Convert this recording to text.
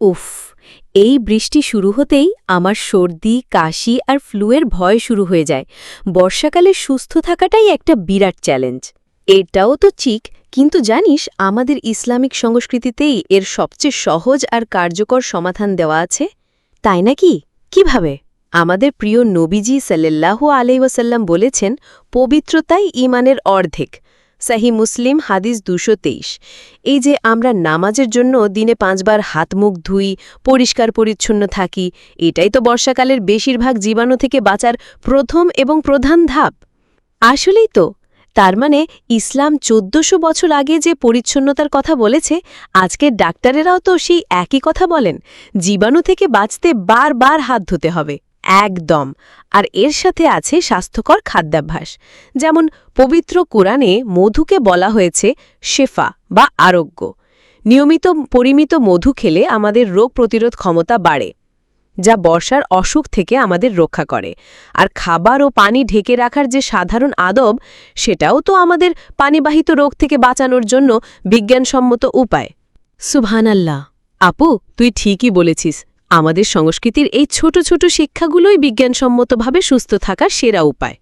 উফ, এই বৃষ্টি শুরু হতেই আমার সর্দি, কাশি আর ফ্লুয়ের ভয় শুরু হয়ে যায়। বর্ষাকালে সুস্থ থাকাটাই একটা বিরাট চ্যালেঞ্জ। এটাও তো চিক কিন্তু জানিস আমাদের ইসলামিক সংস্কৃতিতেই এর সবচেয়ে সহজ আর কার্যকর সমাধান দেওয়া আছে? তাই নাকি? কীভাবে? আমাদের প্রিয় নবীজি সাল্লাল্লাহু আলাইওয়াসাল্লাম বলেছেন, পবিত্রতাই ইমানের অর্ধেক। সাহি মুসলিম, হাদিস দুশো এই যে আমরা নামাজের জন্য দিনে পাঁচবার হাত মুখ ধুই, পরিষ্কার পরিচ্ছন্ন থাকি, এটাই তো বর্ষাকালের বেশিরভাগ জীবাণু থেকে বাঁচার প্রথম এবং প্রধান ধাপ। আসলেই তো, তার মানে ইসলাম চোদ্দশো বছর আগে যে পরিচ্ছন্নতার কথা বলেছে আজকের ডাক্তারেরাও তো সেই একই কথা বলেন, জীবাণু থেকে বাঁচতে বারবার হাত ধুতে হবে। একদম। আর এর সাথে আছে স্বাস্থ্যকর খাদ্যাভ্যাস। যেমন পবিত্র কোরআনে মধুকে বলা হয়েছে শেফা বা আরোগ্য। নিয়মিত পরিমিত মধু খেলে আমাদের রোগ প্রতিরোধ ক্ষমতা বাড়ে, যা বর্ষার অসুখ থেকে আমাদের রক্ষা করে। আর খাবার ও পানি ঢেকে রাখার যে সাধারণ আদব, সেটাও তো আমাদের পানিবাহিত রোগ থেকে বাঁচানোর জন্য বিজ্ঞানসম্মত উপায়। সুবহানাল্লাহ। আপু, তুই ঠিকই বলেছিস। আমাদের সংস্কৃতির এই ছোট ছোট শিক্ষাগুলোই বিজ্ঞানসম্মতভাবে সুস্থ থাকার সেরা উপায়।